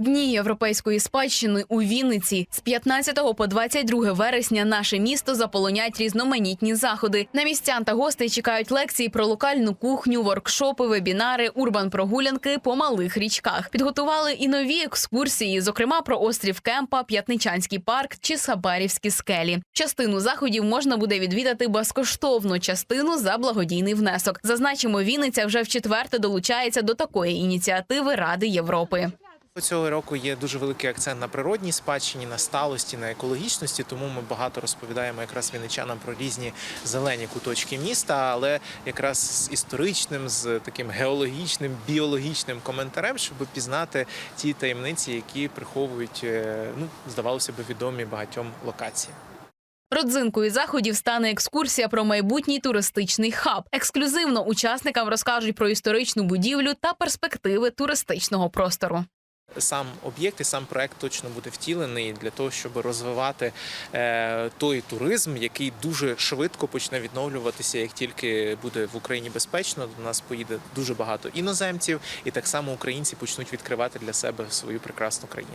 Дні європейської спадщини у Вінниці з 15 по 22 вересня наше місто заполонять різноманітні заходи. На містян та гостей чекають лекції про локальну кухню, воркшопи, вебінари, урбан-прогулянки по малих річках. Підготували і нові екскурсії, зокрема про острів Кемпа, П'ятничанський парк чи Сабарівські скелі. Частину заходів можна буде відвідати безкоштовно, частину за благодійний внесок. Зазначимо, Вінниця вже в четверте долучається до такої ініціативи Ради Європи. Цього року є дуже великий акцент на природній спадщині, на сталості, на екологічності. Тому ми багато розповідаємо якраз вінничанам про різні зелені куточки міста, але якраз з історичним, з таким геологічним, біологічним коментарем, щоб пізнати ті таємниці, які приховують, е, ну здавалося б, відомі багатьом локації. Родзинкою заходів стане екскурсія про майбутній туристичний хаб. Ексклюзивно учасникам розкажуть про історичну будівлю та перспективи туристичного простору. Сам об'єкт і сам проект точно буде втілений для того, щоб розвивати е, той туризм, який дуже швидко почне відновлюватися, як тільки буде в Україні безпечно. До нас поїде дуже багато іноземців, і так само українці почнуть відкривати для себе свою прекрасну країну.